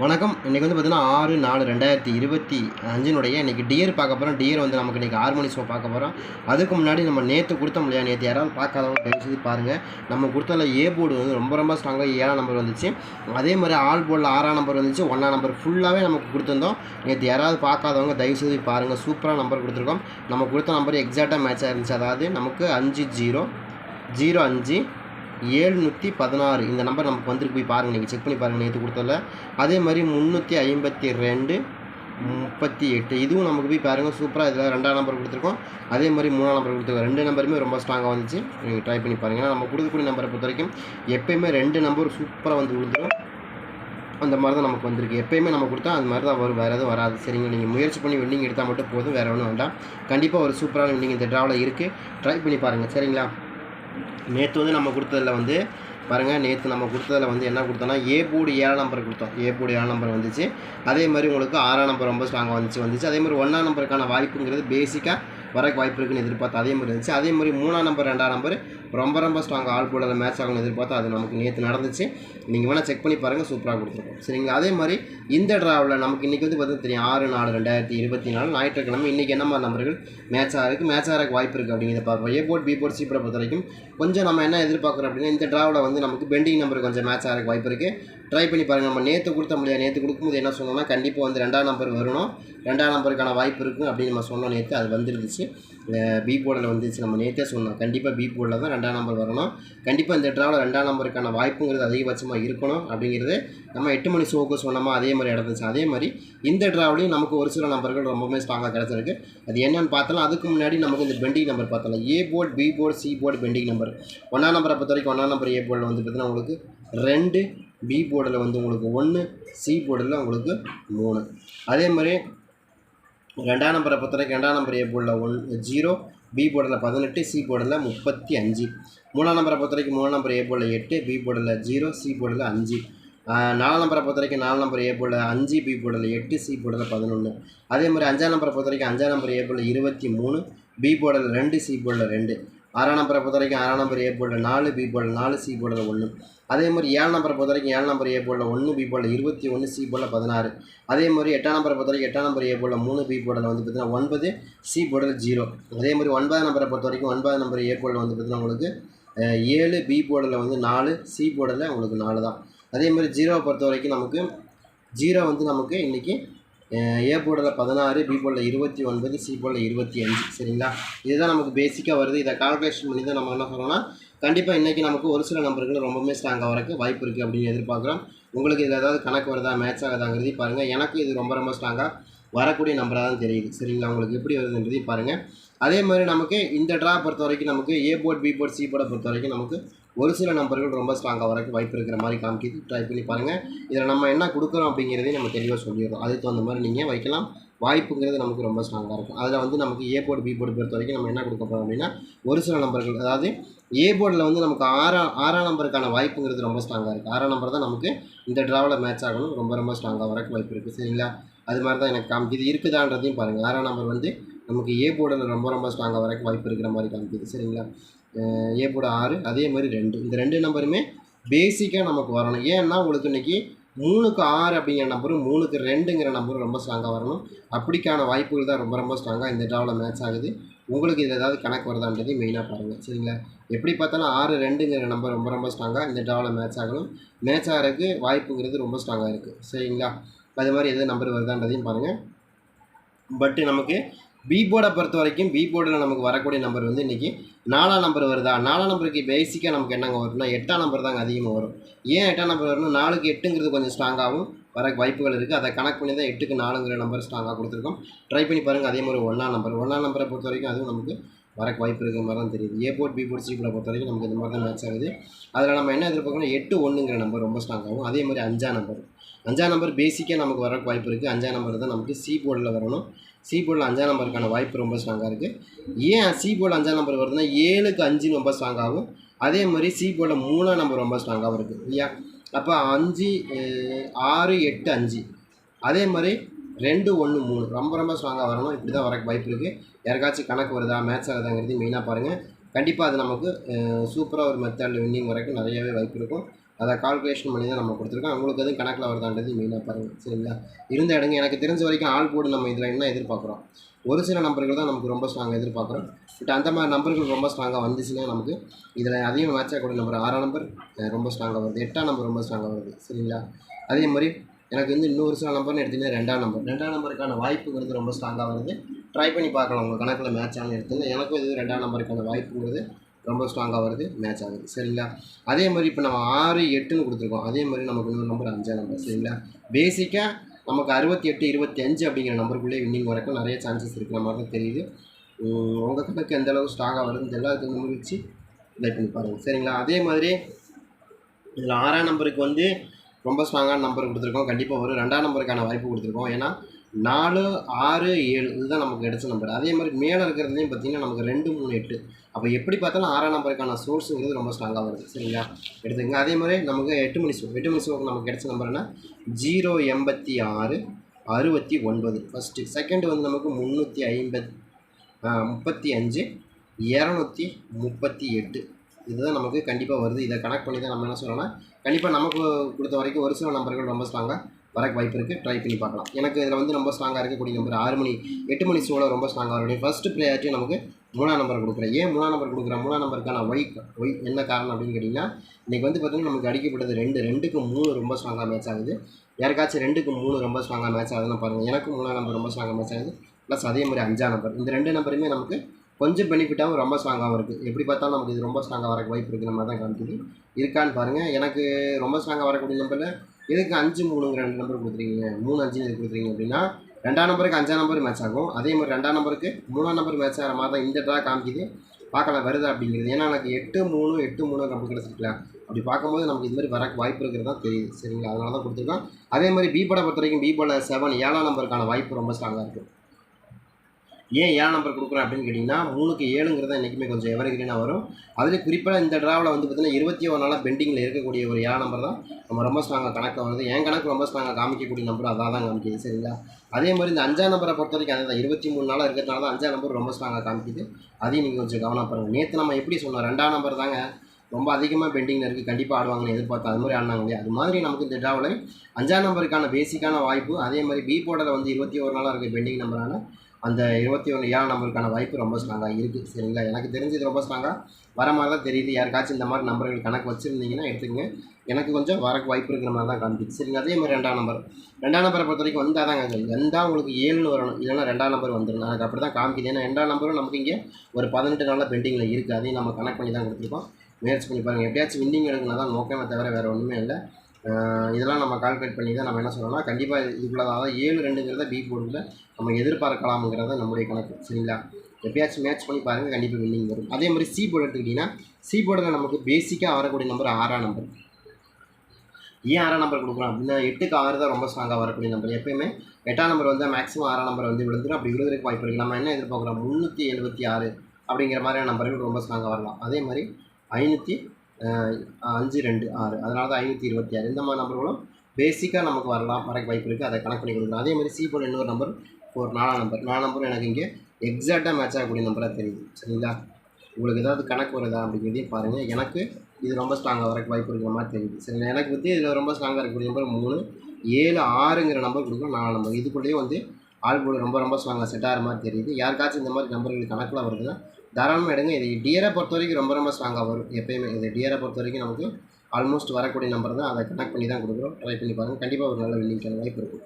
வணக்கம். இன்றைக்கி வந்து பார்த்தீங்கன்னா ஆறு நாலு ரெண்டாயிரத்தி இருபத்தி அஞ்சினுடைய இன்றைக்கி டியர் பார்க்க போகிறோம் டியர் வந்து நமக்கு இன்றைக்கி ஆறு மணி ஷோ பார்க்க போகிறோம் அதுக்கு முன்னாடி நம்ம நேற்று கொடுத்தோம் இல்லையா? நேற்று யாராவது பார்க்காதவங்க தயவு செய்து பாருங்கள் நம்ம கொடுத்ததில் ஏ போர்டு வந்து ரொம்ப ரொம்ப ஸ்ட்ராங்காக ஏழாம் நம்பர் வந்துச்சு. அதே மாதிரி ஆல் போர்டில் ஆறாம் நம்பர் வந்துச்சு. ஒன்றாம் நம்பர் ஃபுல்லாகவே நமக்கு கொடுத்துருந்தோம். நேற்று யாராவது பார்க்காதவங்க தயவு செய்து பாருங்கள் சூப்பராக நம்பர் கொடுத்துருக்கோம். நம்ம கொடுத்த நம்பர் எக்ஸாக்டாக மேட்ச் இருந்துச்சு. அதாவது நமக்கு அஞ்சு ஜீரோ ஜீரோ அஞ்சு ஏழ்நூற்றி பதினாறு. இந்த நம்பர் நமக்கு வந்துருக்கு. போய் பாருங்கள் நீங்கள் செக் பண்ணி பாருங்கள் நேற்று கொடுத்ததில்ல அதே மாதிரி முந்நூற்றி ஐம்பத்தி ரெண்டு முப்பத்தி எட்டு. இதுவும் நமக்கு போய் பாருங்கள் சூப்பராக இதில் ரெண்டாம் நம்பர் கொடுத்துருக்கோம். அதே மாதிரி மூணாம் நம்பர் கொடுத்துருக்கோம். ரெண்டு நம்பருமே ரொம்ப ஸ்ட்ராங்காக வந்துச்சு. நீங்கள் ட்ரை பண்ணி பாருங்கள் நம்ம கொடுக்கக்கூடிய நம்பரை பொறுத்த வரைக்கும் எப்பயுமே ரெண்டு நம்பர் சூப்பராக வந்து விழுந்துடும் அந்த மாதிரி தான் நமக்கு வந்திருக்கு. எப்பயுமே நம்ம கொடுத்தா அந்த மாதிரி தான் வரும். வேறு எதுவும் வராது. சரிங்க நீங்கள் முயற்சி பண்ணி வெல்டிங் எடுத்தால் மட்டும் போதும். வேறு ஒன்றும் வேண்டாம். கண்டிப்பாக ஒரு சூப்பரான வெல்டிங் இந்த ட்ராவில் இருக்குது ட்ரை பண்ணி பாருங்கள் சரிங்களா? நேற்று வந்து நம்ம கொடுத்ததில் வந்து பாருங்கள் நேற்று நம்ம கொடுத்ததில் வந்து என்ன கொடுத்தோன்னா ஏ போடு ஏழாம் நம்பர் கொடுத்தோம். ஏ போடு ஏழாம் நம்பர் வந்துச்சு. அதே மாதிரி உங்களுக்கு ஆறாம் நம்பர் ரொம்ப ஸ்ட்ராங்காக வந்துச்சு வந்துச்சு. அதே மாதிரி ஒன்றாம் நம்பருக்கான வாய்ப்புங்கிறது பேசிக்காக வரக்கு வாய்ப்பு இருக்குன்னு எதிர்பார்த்து அதே மாதிரி இருந்துச்சு. அதே மாதிரி மூணாம் நம்பர் ரெண்டாம் நம்பர் ரொம்ப ரொம்ப ஸ்ட்ராங் ஆல் போடாத மேட்ச் ஆகணும்னு எதிர்பார்த்து அது நமக்கு நேற்று நடந்துச்சு. நீங்கள் வேணால் செக் பண்ணி பாருங்கள் சூப்பராக கொடுத்துருக்கோம். சரிங்களா அதே மாதிரி இந்த ட்ராவில் நமக்கு இன்றைக்கி வந்து பார்த்தீங்கன்னா தெரியும் ஆறு நாலு ரெண்டாயிரத்தி இருபத்தி நாலு ஞாயிற்றுக்கிழமை இன்றைக்கி என்ன மாதிரி நம்பர்கள் மேட்ச் ஆகிருக்கு மேட்ச் ஆகிறக்கு வாய்ப்பு இருக்குது அப்படிங்கிறத பார்ப்போம். A board B board C board பொறுத்த வரைக்கும் கொஞ்சம் நம்ம என்ன எதிர்பார்க்குறோம் அப்படின்னா இந்த ட்ராவில் வந்து நமக்கு பெண்டிங் நம்பர் கொஞ்சம் மேட்ச் ஆகிறக்கு வாய்ப்பு இருக்குது ட்ரை பண்ணி பாருங்கள் நம்ம நேற்று கொடுத்த முடியாது. நேற்று கொடுக்கும்போது என்ன சொன்னோம்னா கண்டிப்பாக வந்து ரெண்டாம் நம்பர் வரணும். ரெண்டாம் நம்பருக்கான வாய்ப்பு இருக்கும் அப்படின்னு நம்ம சொன்னோம் நேற்று அது வந்துருந்துச்சு. பி போர்டில் வந்துச்சு நம்ம நேற்றே சொன்னோம். கண்டிப்பாக பி போர்டில் தான் ரெண்டாம் நம்பர் வரணும். கண்டிப்பாக இந்த ட்ராவில் ரெண்டாம் நம்பருக்கான வாய்ப்புங்கிறது அதிகபட்சமாக இருக்கணும் அப்படிங்கிறது நம்ம எட்டு மணி ஷோக்கு சொன்னோமோ அதே மாதிரி நடந்துச்சு. அதே மாதிரி இந்த ட்ராவலையும் நமக்கு ஒரு சில நம்பர்கள் ரொம்பவுமே ஸ்ட்ராங்காக கிடச்சிருக்கு. அது என்னென்னு பார்த்தாலும் அதுக்கு முன்னாடி நமக்கு இந்த பெண்டிங் நம்பர் பார்த்தலாம். A board B board C board pending number ஒன்றாம் நம்பரை பொறுத்த வரைக்கும் ஒன்றாம் நம்பர் ஏ போர்டில் வந்து பார்த்தீங்கன்னா உங்களுக்கு ரெண்டு பி போர்டில் வந்து உங்களுக்கு ஒன்று சி போர்டில் உங்களுக்கு மூணு. அதே மாதிரி ரெண்டாம் நம்பரை பொறுத்தவரைக்கும் ரெண்டாம் நம்பர் ஏ போர்டில் ஒன் ஜீரோ பி போர்டில் பதினெட்டு சி போர்டில் முப்பத்தி அஞ்சு. மூணாம் நம்பரை பொறுத்த வரைக்கும் மூணாம் நம்பர் ஏ போர்டில் எட்டு பி போர்டில் ஜீரோ சி போர்டில் அஞ்சு. நாலாம் நம்பரை பொறுத்த வரைக்கும் நாலு நம்பர் ஏ போர்டில் அஞ்சு பி போர்டில் எட்டு சி போர்டில் பதினொன்று அதே மாதிரி அஞ்சாம் நம்பரை பொறுத்த வரைக்கும் அஞ்சாம் நம்பர் ஏ போர்டில் இருபத்தி மூணு பி போர்டில் ரெண்டு சி போர்டில் ரெண்டு. ஆறாம் நம்பரை பொறுத்த வரைக்கும் ஆறாம் நம்பர் ஏ போர்டில் நாலு பி போர்டில் நாலு சி போர்டில் ஒன்று அதே மாதிரி ஏழு நம்பரை பொறுத்த வரைக்கும் ஏழு நம்பர் ஏ போர்டில் ஒன்று பி போர்டில் இருபத்தி ஒன்று சி போர்டில் பதினாறு. அதே மாதிரி எட்டாம் நம்பரை பொறுத்த வரைக்கும் எட்டாம் நம்பர் ஏ போர்டில் மூணு பி போர்டில் வந்து பார்த்திங்கன்னா ஒன்பது சி போர்டில் ஜீரோ அதே மாதிரி ஒன்பதாம் நம்பரை பொறுத்த வரைக்கும் ஒன்பதாம் நம்பர் ஏ போர்டில் வந்து பார்த்திங்கன்னா உங்களுக்கு ஏழு பி போர்டில் வந்து நாலு சி போர்டில் உங்களுக்கு நாலு தான் அதே மாதிரி ஜீரோவை பொறுத்த வரைக்கும் நமக்கு ஜீரோ வந்து நமக்கு இன்றைக்கி ஏ போர்டில் பதினாறு பி போர்டில் இருபத்தி ஒன்பது சி போர்டில் இருபத்தி அஞ்சு. சரிங்களா? இதுதான் நமக்கு பேசிக்காக வருது. இதை கால்குலேஷன் பண்ணி தான் நம்ம என்ன சொல்கிறோம்னா கண்டிப்பாக இன்றைக்கி நமக்கு ஒரு சில நம்பர்கள் ரொம்பவுமே ஸ்ட்ராங்காக வரக்கு வாய்ப்பு இருக்குது அப்படின்னு எதிர்பார்க்குறோம். உங்களுக்கு இதில் ஏதாவது கணக்கு வருதா மேட்ச் ஆகுதாங்கிறதையும் பாருங்கள் எனக்கு இது ரொம்ப ரொம்ப ஸ்ட்ராங்காக வரக்கூடிய நம்பராக தான் தெரியுது. சரிங்களா? உங்களுக்கு எப்படி வருதுன்றதையும் பாருங்கள் அதே மாதிரி நமக்கு இந்த ட்ரா பொறுத்த வரைக்கும் நமக்கு A board B board C போர்டை பொறுத்த வரைக்கும் நமக்கு ஒரு சில நம்பர்கள் ரொம்ப ஸ்ட்ராங்காக வரக்கு வாய்ப்பு இருக்கிற மாதிரி காமிக்கிது ட்ரை பண்ணி பாருங்கள் இதில் நம்ம என்ன கொடுக்குறோம் அப்படிங்கிறதையும் நம்ம தெளிவாக சொல்லிடுறோம். அதுக்கு தகுந்த மாதிரி நீங்கள் வைக்கலாம். வாய்ப்புங்கிறது நமக்கு ரொம்ப ஸ்ட்ராங்காக இருக்கும். அதில் வந்து நமக்கு ஏ போர்டு பி போர்டு பொறுத்த வரைக்கும் நம்ம என்ன கொடுக்க போகிறோம் அப்படின்னா ஒரு சில நம்பர்கள் அதாவது ஏ போர்டில் வந்து நமக்கு ஆறாம் ஆறாம் நம்பருக்கான வாய்ப்புங்கிறது ரொம்ப ஸ்ட்ராங்காக இருக்குது ஆறாம் நம்பர் தான் நமக்கு இந்த ட்ராவில் மேட்ச் ஆகணும் ரொம்ப ரொம்ப ஸ்ட்ராங்காக வரக்கு வாய்ப்பு இருக்குது சரிங்களா? அது மாதிரி தான் எனக்கு காமிக்குது. இருக்குதான்றதையும் பாருங்கள் ஆறாம் நம்பர் வந்து நமக்கு ஏ போர்டில் ரொம்ப ரொம்ப ஸ்ட்ராங்காக வரக்கு வாய்ப்பு இருக்கிற மாதிரி காமிக்குது. சரிங்களா? ஏ போர்டு ஆறு அதே மாதிரி ரெண்டு. இந்த ரெண்டு நம்பருமே பேசிக்காக நமக்கு வரணும். ஏன்னா உங்களுக்கு இன்றைக்கி மூணுக்கு ஆறு அப்படிங்கிற நம்பரும் மூணுக்கு ரெண்டுங்கிற நம்பரும் ரொம்ப ஸ்ட்ராங்காக வரணும். அப்படிக்கான வாய்ப்புகள் தான் ரொம்ப ரொம்ப ஸ்ட்ராங்காக இந்த ட்ராவில் மேட்ச் ஆகுது. உங்களுக்கு இதில் ஏதாவது கணக்கு வருதான்றதையும் மெயினாக பாருங்கள் சரிங்களா? எப்படி பார்த்தாலும் ஆறு ரெண்டுங்கிற நம்பர் ரொம்ப ரொம்ப ஸ்ட்ராங்காக இந்த ட்ராவில் மேட்ச் ஆகணும். மேட்ச் ஆகிறதுக்கு வாய்ப்புங்கிறது ரொம்ப ஸ்ட்ராங்காக இருக்குது சரிங்களா? அது மாதிரி எது நம்பர் வருதான்றதையும் பாருங்கள் பட்டு நமக்கு பி போர்டை பொறுத்த வரைக்கும் பி போர்டில் நமக்கு வரக்கூடிய நம்பர் வந்து இன்றைக்கி நாலாம் நம்பர் வருதா? நாலாம் நம்பருக்கு பேசிக்காக நமக்கு என்னங்க வரும்னா எட்டாம் நம்பர் தாங்க அதிகமாக வரும். ஏன் எட்டாம் நம்பர் வரணும் நாலுக்கு எட்டுங்கிறது கொஞ்சம் ஸ்ட்ராங்காகவும் வர வாய்ப்புகள் இருக்குது அதை கணக்கு பண்ணி தான் எட்டுக்கு நாலுங்கிற நம்பர் ஸ்ட்ராங்காக கொடுத்துருக்கோம். ட்ரை பண்ணி பாருங்கள் அதே மாதிரி ஒன்றாம் நம்பர் ஒன்றாம் நம்பரை பொறுத்த வரைக்கும் அதுவும் நமக்கு வரக்கு வாய்ப்பு இருக்கிற மாதிரி தான் தெரியுது. A board B board C பொறுத்த வரைக்கும் நமக்கு இந்த மாதிரி தான் மேட்ச் ஆகுது. அதில் நம்ம என்ன எதிர்பார்க்கணும் எட்டு ஒன்றுங்கிற நம்பர் ரொம்ப ஸ்ட்ராங்காகும் அதே மாதிரி அஞ்சாம் நம்பர் அஞ்சாம் நம்பர் பேசிக்காக நமக்கு வரக்கு வாய்ப்பு இருக்குது அஞ்சாம் நம்பர் தான் நமக்கு சி போர்டில் வரணும். சி போர்டில் அஞ்சாம் நம்பருக்கான வாய்ப்பு ரொம்ப ஸ்ட்ராங்காக இருக்குது ஏன் சி போர்டில் அஞ்சாம் நம்பர் வருதுன்னா ஏழுக்கு அஞ்சு ரொம்ப ஸ்ட்ராங்காகும் அதே மாதிரி சி போர்டில் மூணாம் நம்பர் ரொம்ப ஸ்ட்ராங்காகவும் இருக்குது இல்லையா? அப்போ அஞ்சு ஆறு எட்டு அஞ்சு. அதே மாதிரி ரெண்டு ஒன்று மூணு. ரொம்ப ரொம்ப ஸ்ட்ராங்காக வரணும். இப்படி தான் வரக்கு வாய்ப்பு இருக்குது யாருக்காச்சும் கணக்கு வருதா மேட்ச் ஆகுதாங்கிறது மெயினாக பாருங்கள் கண்டிப்பாக அது நமக்கு சூப்பராக ஒரு மெத்தடில் வின்னிங் வரைக்கும் நிறையவே வாய்ப்பு இருக்கும். அதை கால்குலேஷன் பண்ணி தான் நம்ம கொடுத்துருக்கோம். உங்களுக்கு எதுவும் கணக்கில் வருதான்றது மெயினாக பாருங்கள் சரிங்களா? இருந்த இடங்க எனக்கு தெரிஞ்ச வரைக்கும் ஆள் போடு நம்ம இதில் என்ன எதிர்பார்க்குறோம்? ஒரு சில நம்பர்கள் தான் நமக்கு ரொம்ப ஸ்ட்ராங்காக எதிர்பார்க்குறோம். பட் அந்த மாதிரி நம்பர்கள் ரொம்ப ஸ்ட்ராங்காக வந்துச்சுன்னா நமக்கு இதில் அதிகம் மேட்ச் ஆகக்கூடிய நம்பர் ஆறாம் நம்பர் ரொம்ப ஸ்ட்ராங்காக வருது. எட்டாம் நம்பர் ரொம்ப ஸ்ட்ராங்காக வருது. சரிங்களா? அதே மாதிரி எனக்கு வந்து இன்னொரு சில நம்பர்னு எடுத்தீங்கன்னா ரெண்டாம் நம்பர். ரெண்டாம் நம்பருக்கான வாய்ப்புங்கிறது ரொம்ப ஸ்ட்ராங்காக வருது. ட்ரை பண்ணி பார்க்கலாம். உங்கள் கணக்கில் மேட்ச் ஆனால் எடுத்துங்க எனக்கும் இது ரெண்டாம் நம்பருக்கான வாய்ப்புங்கிறது ரொம்ப ஸ்ட்ராங்காக வருது மேட்ச் ஆகுது. சரிங்களா? அதே மாதிரி இப்போ நம்ம ஆறு எட்டுன்னு கொடுத்துருக்கோம். அதே மாதிரி நமக்கு இன்னொரு நம்பர் அஞ்சாம் நம்பர் சரிங்களா? பேசிக்காக நமக்கு அறுபத்தி எட்டு இருபத்தி அஞ்சு அப்படிங்கிற நம்பருக்குள்ளே வின்னிங் வரைக்கும் நிறைய சான்சஸ் இருக்கிற மாதிரி தான் தெரியுது. உங்கள் கணக்கு எந்த அளவுக்கு ஸ்ட்ராங்காக வருதுன்னு தெரியல. அதுக்கு முடிச்சு வச்சு பண்ணி பாருங்கள் சரிங்களா? அதே மாதிரி இதில் ஆறாம் நம்பருக்கு வந்து ரொம்ப ஸ்ட்ராங்கான நம்பர் கொடுத்துருக்கோம். கண்டிப்பாக ஒரு ரெண்டாம் நம்பருக்கான வாய்ப்பு கொடுத்துருக்கோம். ஏன்னா நாலு ஆறு ஏழு இதுதான் நமக்கு கிடைச்ச நம்பர் அதே மாதிரி மேலே இருக்கிறதுலையும் பார்த்தீங்கன்னா நமக்கு ரெண்டு மூணு எட்டு. அப்போ எப்படி பார்த்தாலும் ஆறாம் நம்பருக்கான சோர்ஸுங்கிறது ரொம்ப ஸ்ட்ராங்காக வருது. சரிங்களா? எடுத்துக்கங்க. அதே மாதிரி நமக்கு எட்டு மணி ஷோ எட்டு மணி சோக்கு நமக்கு கிடைச்ச நம்பர்னா ஜீரோ எண்பத்தி ஆறு அறுபத்தி ஒன்பது. ஃபஸ்ட்டு செகண்ட் வந்து நமக்கு முந்நூற்றி ஐம்பத் முப்பத்தி அஞ்சு இரநூத்தி முப்பத்தி எட்டு. இதுதான் நமக்கு கண்டிப்பாக வருது. இதை கனெக்ட் பண்ணி தான் நம்ம என்ன சொல்லணும்னா கண்டிப்பாக நமக்கு கொடுத்த வரைக்கும் ஒரு சில நம்பர்கள் ரொம்ப ஸ்ட்ராங்காக வரக்கு வாய்ப்பு இருக்குது ட்ரை பண்ணி பார்க்கலாம். எனக்கு இதில் வந்து ரொம்ப ஸ்ட்ராங்காக இருக்கக்கூடிய நம்பர் ஆறு மணி எட்டு மணி ஷோவில் ரொம்ப ஸ்ட்ராங்காக வருடைய ஃபஸ்ட்டு ப்ரையாரிட்டி நமக்கு மூணாம் நம்பர் கொடுக்குறேன். ஏன் மூணாம் நம்பர் கொடுக்குறேன்? மூணாம் நம்பருக்கான ஒய் ஒய் என்ன காரணம் அப்படின்னு கேட்டிங்கன்னா இன்றைக்கி வந்து பார்த்திங்கன்னா நமக்கு அடிக்கப்பட்டது ரெண்டு ரெண்டுக்கு மூணு ரொம்ப ஸ்ட்ராங்காக மேட்ச் ஆகுது. யாருக்காச்சும் ரெண்டுக்கு மூணு ரொம்ப ஸ்ட்ராங்காக மேட்ச் ஆகுதுன்னு பாருங்கள் எனக்கும் மூணாம் நம்பர் ரொம்ப ஸ்ட்ராங்காக மேட்ச் ஆகுது. ப்ளஸ் அதே மாதிரி அஞ்சாம் நம்பர் இந்த ரெண்டு நம்பருமே நமக்கு கொஞ்சம் பெனிஃபிட்டாகவும் ரொம்ப ஸ்ட்ராங்காகவும் இருக்குது எப்படி பார்த்தாலும் நமக்கு இது ரொம்ப ஸ்ட்ராங்காக வரக்கு வாய்ப்பு இருக்கிற மாதிரி தான் காமிக்குது. இருக்கான்னு பாருங்கள் எனக்கு ரொம்ப ஸ்ட்ராங்காக வரக்கூடிய நம்பரில் எதுக்கு அஞ்சு மூணுங்கிற ரெண்டு நம்பர் கொடுத்துருக்கீங்க மூணு அஞ்சு இது கொடுத்துருக்கீங்க அப்படின்னா ரெண்டாம் நம்பருக்கு அஞ்சாம் நம்பர் மேட்ச் ஆகும். அதே மாதிரி ரெண்டாம் நம்பருக்கு மூணாம் நம்பர் மேட்ச் ஆகிற மாதிரி தான் இந்த ட்ரா காமிக்குது. பார்க்கலாம் வருதா அப்படிங்கிறது. ஏன்னா எனக்கு எட்டு மூணு எட்டு மூணு நம்ம கிடச்சிருக்கலாம் அப்படி பார்க்கும்போது நமக்கு இது மாதிரி வரக்கு வாய்ப்பு இருக்கிறது தான் தெரியுது. சரிங்களா? அதனால தான் கொடுத்துருக்கோம். அதே மாதிரி பீபோட பொறுத்த வரைக்கும் பீபோட செவன் ஏழாம் நம்பருக்கான வாய்ப்பு ரொம்ப ஸ்ட்ராங்காக இருக்குது ஏன் ஏழு நம்பர் கொடுக்குறேன் அப்படின்னு கேட்டிங்கன்னா மூணுக்கு ஏழுங்கிறது என்றைக்குமே கொஞ்சம் எவர்கிரீனாக வரும். அதுலேயும் குறிப்பாக இந்த ட்ராவில் வந்து பார்த்திங்கன்னா இருபத்தி ஒரு நாளாக பெண்டிங்கில் இருக்கக்கூடிய ஒரு ஏழு நம்பர் தான். நம்ம ரொம்ப ஸ்ட்ராங்காக கணக்காக வருது என் கணக்கு ரொம்ப ஸ்ட்ராங்காக காமிக்கக்கூடிய நம்பர் அதான் தான் காமிக்குது. சரிங்களா? அதே மாதிரி இந்த அஞ்சாம் நம்பரை பொறுத்த வரைக்கும் அதான் இருபத்தி மூணு நாளாக இருக்கிறதுனால தான் அஞ்சாம் நம்பர் ரொம்ப ஸ்ட்ராங்காக காமிக்குது. அதையும் நீங்கள் கொஞ்சம் கவனம் பாருங்கள் நேற்று நம்ம எப்படி சொன்னோம் ரெண்டாம் நம்பர் தாங்க ரொம்ப அதிகமாக பெண்டிங்கில் இருக்குது கண்டிப்பாக ஆடுவாங்கன்னு எதிர்பார்த்து அது மாதிரி ஆடினாங்க இல்லையா? அது மாதிரி நமக்கு இந்த ட்ராவில் அஞ்சாம் நம்பருக்கான பேசிக்கான வாய்ப்பு. அதே மாதிரி பி போர்டில் வந்து இருபத்தி ஒரு நாளாக இருக்குது பெண்டிங் நம்பரான அந்த இருபத்தி ஒன்று ஏழாம் நம்பருக்கான வாய்ப்பு ரொம்ப ஸ்ட்ராங்காக இருக்குது சரிங்களா? எனக்கு தெரிஞ்சது ரொம்ப ஸ்ட்ராங்காக வர மாதிரி தான் தெரியுது. யாருக்காச்சும் இந்த மாதிரி நம்பர்கள் கணக்கு வச்சுருந்தீங்கன்னா எடுத்துக்கங்க. எனக்கு கொஞ்சம் வரக்கு வாய்ப்பு இருக்கிற மாதிரி தான் காமிக்குது சரிங்க அதே மாதிரி ரெண்டாம் நம்பர். ரெண்டாம் நம்பரை பொறுத்த வரைக்கும் வந்தால் தாங்க வந்தால் உங்களுக்கு ஏழுன்னு வரணும். இல்லைன்னா ரெண்டாம் நம்பர் வந்துடும் எனக்கு அப்படி தான் காமிக்குது. ஏன்னா ரெண்டாம் நம்பரும் நமக்கு இங்கே ஒரு பதினெட்டு நாளில் பெண்டிங்கில் இருக்குது அதையும் நம்ம கனெக்ட் பண்ணி தான் கொடுத்துருக்கோம். முயற்சி பண்ணி பாருங்கள் எப்படியாச்சும் வின்னிங் எடுக்கணும் தான் நோக்கமே தவிர வேறு ஒன்றுமே இல்லை. இதெல்லாம் நம்ம கால்குலேட் பண்ணி தான் நம்ம என்ன சொல்லணும்னா கண்டிப்பாக இதுக்குள்ள அதாவது ஏழு ரெண்டுங்கிறத பி போர்டில் நம்ம எதிர்பார்க்கலாம்ங்கிறத நம்முடைய கணக்கு சரிங்களா? எப்பயாச்சும் மேட்ச் பண்ணி பாருங்கள் கண்டிப்பாக வின்னிங் வரும். அதே மாதிரி சி போர்டு எடுத்துக்கிட்டிங்கன்னா சி போர்டில் நமக்கு பேசிக்காக வரக்கூடிய நம்பர் ஆறாம் நம்பர் ஏன் ஆறாம் நம்பர் கொடுக்குறோம் அப்படின்னா எட்டுக்கு ஆறு தான் ரொம்ப ஸ்ட்ராங்காக வரக்கூடிய நம்பர் எப்பயுமே எட்டாம் நம்பர் வந்து மேக்ஸிமம் ஆறாம் நம்பர் வந்து விழுந்துடும் அப்படி விழுதுக்கு வாய்ப்பு இருக்குது நம்ம என்ன எதிர்பார்க்குறோம்? முந்நூற்றி எழுபத்தி ஆறு அப்படிங்கிற மாதிரியான நம்பர்கள் ரொம்ப ஸ்ட்ராங்காக வரலாம். அதே மாதிரி ஐநூற்றி அஞ்சு ரெண்டு ஆறு. அதனால தான் ஐநூற்றி இருபத்தி ஆறு. இந்த மாதிரி நம்பர்களும் பேசிக்காக நமக்கு வரலாம் வரக்கு வாய்ப்பு இருக்குது அதை கணக்கு பண்ணி கொடுக்கலாம். அதே மாதிரி சி போர்டு இன்னொரு நம்பர் ஒரு நாலாம் நம்பர் நாலாம் நம்பரும் எனக்கு இங்கே எக்ஸாக்டாக மேட்ச் ஆகக்கூடிய நம்பராக தெரியுது. சரிங்களா? உங்களுக்கு ஏதாவது கணக்கு வருதா அப்படிங்கிறதையும் பாருங்கள் எனக்கு இது ரொம்ப ஸ்ட்ராங்காக வரக்கு வாய்ப்பு இருக்கிற மாதிரி தெரியுது. சரிங்களா? எனக்கு வந்து இதில் ரொம்ப ஸ்ட்ராங்காக இருக்கக்கூடிய நம்பர் மூணு ஏழு ஆறுங்கிற நம்பர் கொடுக்கும் நாலு நம்பர் இதுக்குள்ளேயே வந்து ஆள் கூட ரொம்ப ரொம்ப ஸ்ட்ராங்காக செட் ஆகிற மாதிரி தெரியுது. யாருக்காச்சும் இந்த மாதிரி நம்பர்கள் கணக்கில் வருதுன்னா தாராளமாக எடுங்க. இது டியரை பொறுத்த வரைக்கும் ரொம்ப ரொம்ப ஸ்ட்ராங்காக வரும். எப்பயுமே இது டியரை பொறுத்த வரைக்கும் நமக்கு ஆல்மோஸ்ட் வரக்கூடிய நம்பர் தான். அதை கனெக்ட் பண்ணி தான் கொடுக்குறோம். ட்ரை பண்ணி பாருங்கள் கண்டிப்பாக ஒரு நல்ல வில்லிங்கான வாய்ப்பு இருக்கும்.